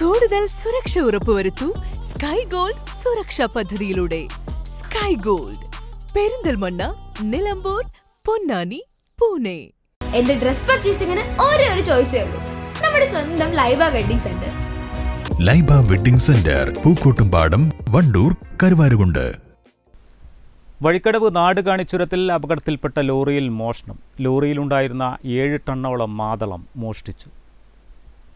കൂടുതൽ സുരക്ഷ ഉറപ്പുവരുത്തൂ sky Gold സുരക്ഷാ പദ്ധതിയിലൂടെ. Sky Gold Perinthalmanna Nilambur Ponnani Pune. എന്റെ ഡ്രസ് പർച്ചേസിംഗിന് ഒരേ ഒരു ചോയ്സേ ഉള്ളൂ. നമ്മുടെ സ്വന്തം Laiba wedding centre Laiba wedding centre Pookkottumpadam Wandoor Karuvarakundu. Vazhikkadavu നാട് കാണിച്ചുരത്തിൽ അപകടത്തിൽപ്പെട്ട ലോറിയിൽ മോഷണം. ലോറിയിലുണ്ടായിരുന്ന ഏഴ് ടണ്ണോളം മാതളം മോഷ്ടിച്ചു.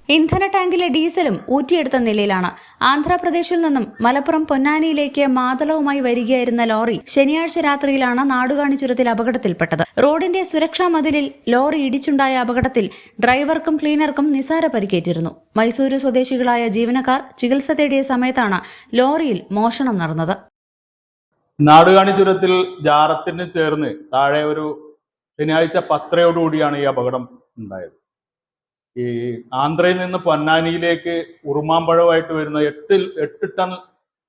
ഇന്ധന ടാങ്കിലെ ഡീസലും ഊറ്റിയെടുത്ത നിലയിലാണ്. ആന്ധ്രാപ്രദേശിൽ നിന്നും മലപ്പുറം പൊന്നാനിയിലേക്ക് മാതളവുമായി വരികയായിരുന്ന ലോറി ശനിയാഴ്ച രാത്രിയിലാണ് നാടുകാണി ചുരത്തിൽ അപകടത്തിൽപ്പെട്ടത്. റോഡിന്റെ സുരക്ഷാ മതിലിൽ ലോറി ഇടിച്ചുണ്ടായ അപകടത്തിൽ ഡ്രൈവർക്കും ക്ലീനർക്കും നിസാര പരിക്കേറ്റിരുന്നു. മൈസൂരു സ്വദേശികളായ ജീവനക്കാർ ചികിത്സ തേടിയ സമയത്താണ് ലോറിയിൽ മോഷണം നടന്നത്. നാടുകാണി ചുരത്തിൽ ജാറത്തിന് ചേർന്ന് താഴെ ഒരു ശനിയാഴ്ച പത്രയോടുകൂടിയാണ് ഈ അപകടം ഉണ്ടായത്. ഈ ആന്ധ്രയിൽ നിന്ന് പൊന്നാനിയിലേക്ക് ഉറുമാമ്പഴമായിട്ട് വരുന്ന എട്ട് എട്ട് ടൺ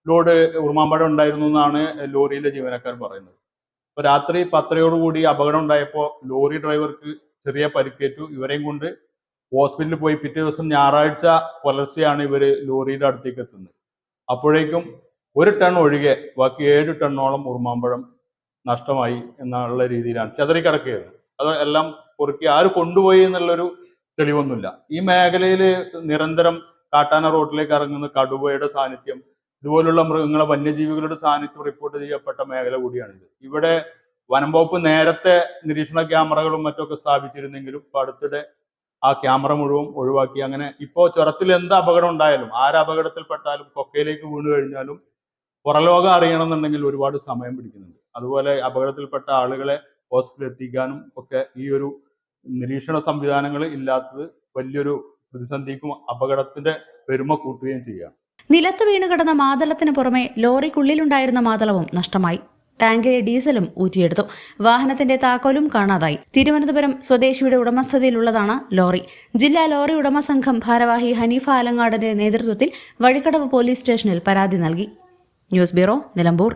ലോഡ് ഉറുമാമ്പഴം ഉണ്ടായിരുന്നു എന്നാണ് ലോറിയിലെ ജീവനക്കാർ പറയുന്നത്. അപ്പൊ രാത്രി പത്തരയോടുകൂടി അപകടം ഉണ്ടായപ്പോൾ ലോറി ഡ്രൈവർക്ക് ചെറിയ പരിക്കേറ്റു. ഇവരെയും കൊണ്ട് ഹോസ്പിറ്റലിൽ പോയി പിറ്റേ ദിവസം ഞായറാഴ്ച പുലർച്ചെയാണ് ഇവർ ലോറിയുടെ അടുത്തേക്ക് എത്തുന്നത്. അപ്പോഴേക്കും ഒരു ടൺ ഒഴികെ ബാക്കി ഏഴ് ടണ്ണോളം ഉറുമാമ്പഴം നഷ്ടമായി എന്നുള്ള രീതിയിലാണ്. ചെതറിക്കിടക്കുകയായിരുന്നു അത് എല്ലാം പൊറുക്കി ആര് കൊണ്ടുപോയി എന്നുള്ളൊരു തെളിവൊന്നുമില്ല. ഈ മേഖലയിൽ നിരന്തരം കാട്ടാന റോഡിലേക്ക് ഇറങ്ങുന്ന കടുവയുടെ സാന്നിധ്യം ഇതുപോലുള്ള മൃഗങ്ങളെ വന്യജീവികളുടെ സാന്നിധ്യം റിപ്പോർട്ട് ചെയ്യപ്പെട്ട മേഖല കൂടിയാണിത്. ഇവിടെ വനം വകുപ്പ് നേരത്തെ നിരീക്ഷണ ക്യാമറകളും മറ്റൊക്കെ സ്ഥാപിച്ചിരുന്നെങ്കിലും ഇപ്പൊ അടുത്തിടെ ആ ക്യാമറ മുഴുവൻ ഒഴിവാക്കി. അങ്ങനെ ഇപ്പോൾ ചുരത്തിൽ എന്ത് അപകടം ഉണ്ടായാലും ആരപകടത്തിൽപ്പെട്ടാലും കൊക്കയിലേക്ക് വീണു കഴിഞ്ഞാലും പുറലോകം അറിയണമെന്നുണ്ടെങ്കിൽ ഒരുപാട് സമയം പിടിക്കുന്നുണ്ട്. അതുപോലെ അപകടത്തിൽപ്പെട്ട ആളുകളെ ഹോസ്പിറ്റലിൽ എത്തിക്കാനും ഒക്കെ ഈ ഒരു നിരീക്ഷണ സംവിധാനങ്ങൾ ഇല്ലാത്തത് വലിയൊരു പ്രതിസന്ധിക്കും അപകടത്തിന്റെ പെരുമ കൂട്ടുകയും ചെയ്യാം. നിലത്ത് വീണ് കിടന്ന മാതളത്തിന് പുറമെ ലോറിക്കുള്ളിലുണ്ടായിരുന്ന മാതളവും നഷ്ടമായി. ടാങ്കിലെ ഡീസലും ഊറ്റിയെടുത്തു. വാഹനത്തിന്റെ താക്കോലും കാണാതായി. തിരുവനന്തപുരം സ്വദേശിയുടെ ഉടമസ്ഥതയിലുള്ളതാണ് ലോറി. ജില്ലാ ലോറി ഉടമ സംഘം ഭാരവാഹി ഹനീഫ ആലങ്ങാടിന്റെ നേതൃത്വത്തിൽ വഴിക്കടവ് പോലീസ് സ്റ്റേഷനിൽ പരാതി നൽകി. News bureau Nilambur.